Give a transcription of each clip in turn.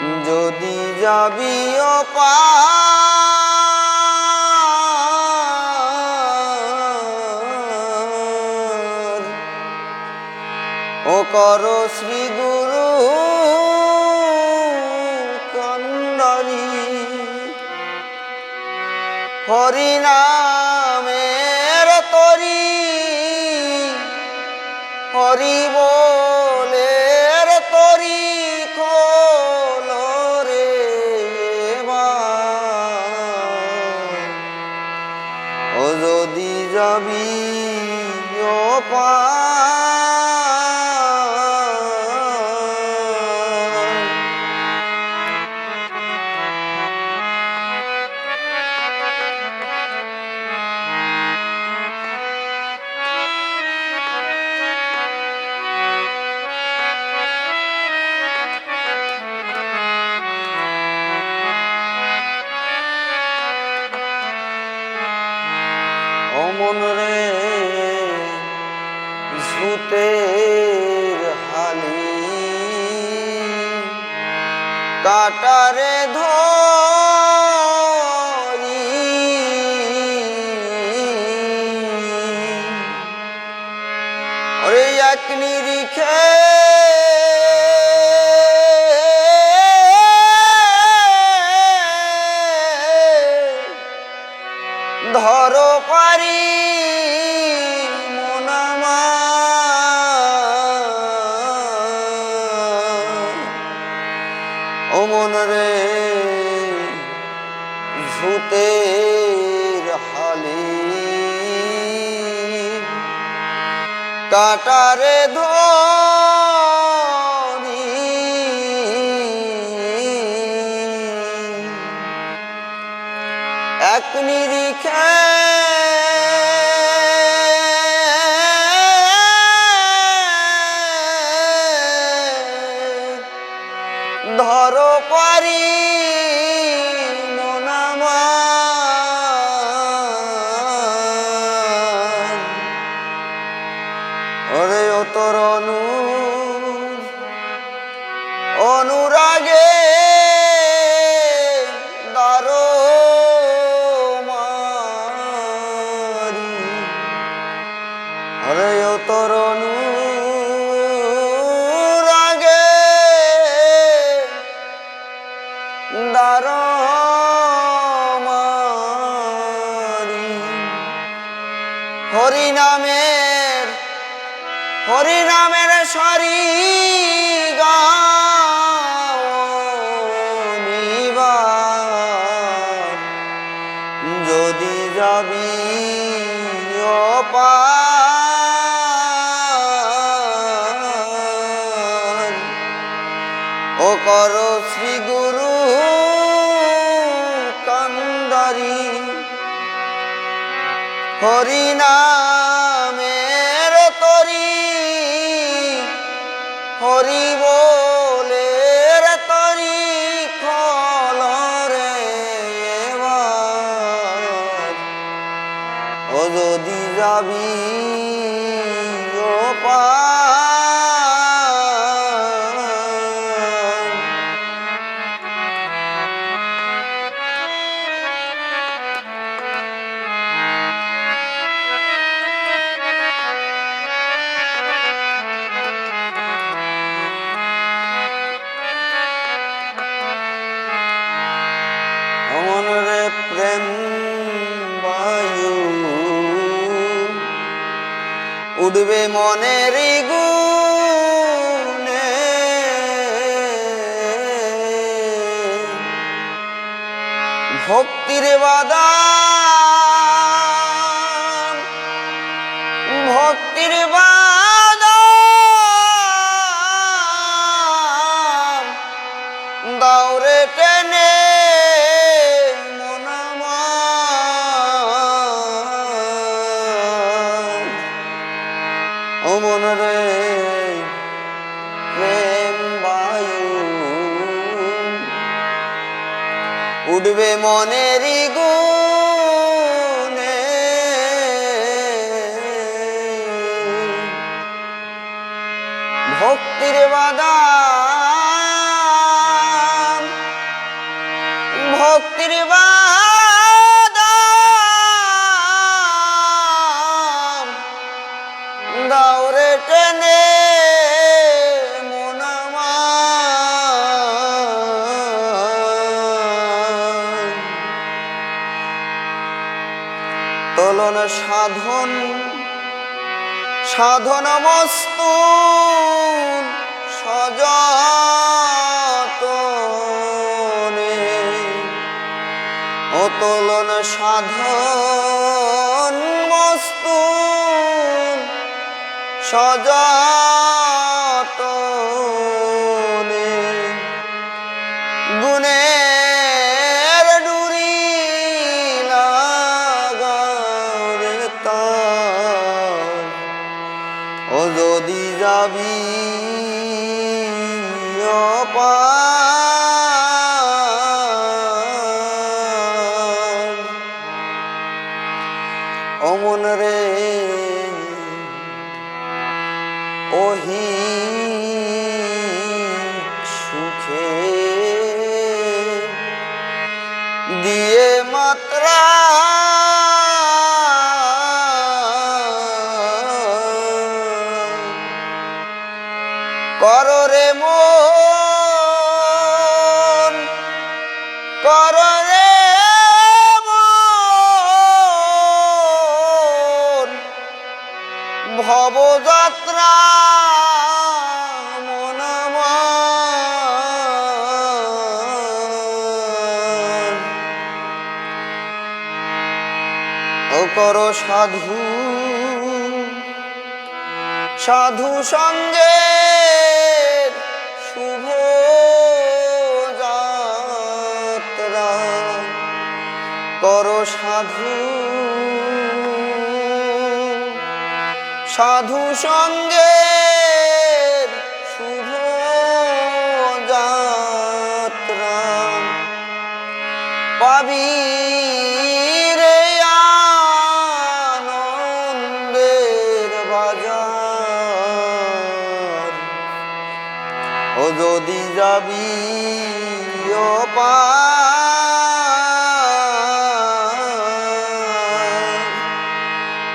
যদি যাবি ও কর শ্রী গুরু কন্দরি। হরিনামের তরি। হরি যদি এক নিরিখে ধর পারি ভূতের হালি। কাটারে ধরি। এক নিরিখে ওরে ও তোর অনু অনুরাগে দারো হরে ও দারো অপার। ও কর শ্রী গুরু হরিনামের তরি হরি যাবি উঠবে মনের গুনে ভক্তির বাদান ভক্তির বাদান দাউরে টেনে ডুবে মনের গুনে ভক্তির বাদাম ভক্তির বাদাম। দাউরে টেনে সাধন সাধন মস্তু সযতনে। অতলন সাধন মস্তু সযতনে। যদি যাবি সাধু। সাধু সঙ্গে শুভ কর সাধু। সাধু সঙ্গে শুভ যাত্রা। পাবি অপার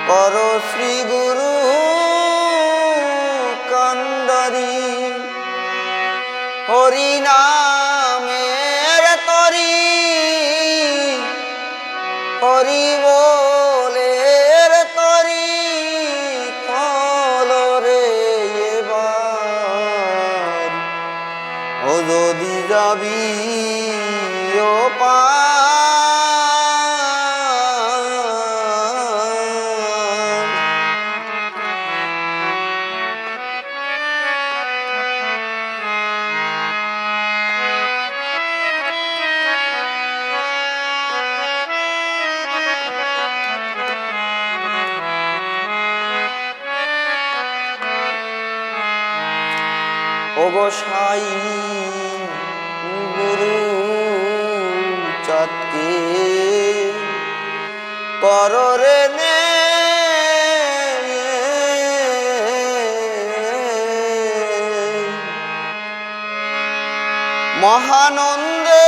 কর শ্রী গুরু কন্দরি হরি যাবি ওগো সাই কররে নে। মহানন্দে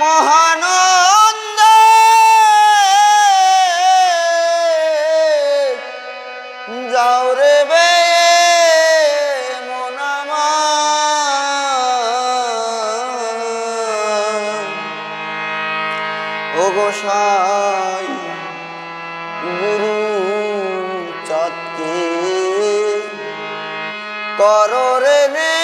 মহানন্দে যাও রে বে। গোসাই গুরু চতকে কররে নে।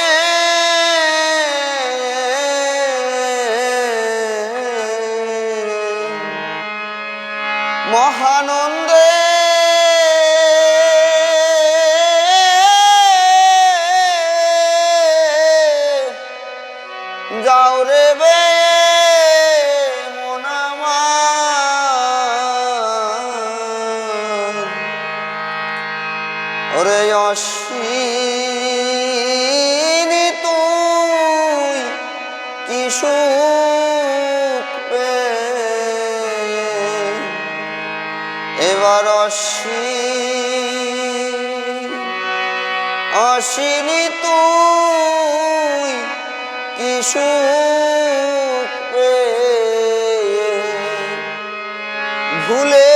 মহানন্দে ওরে অশ্বিনী তুই কি সুখ এবার অশ্বিন অশ্বিনী তুই কি সুখ ভুলে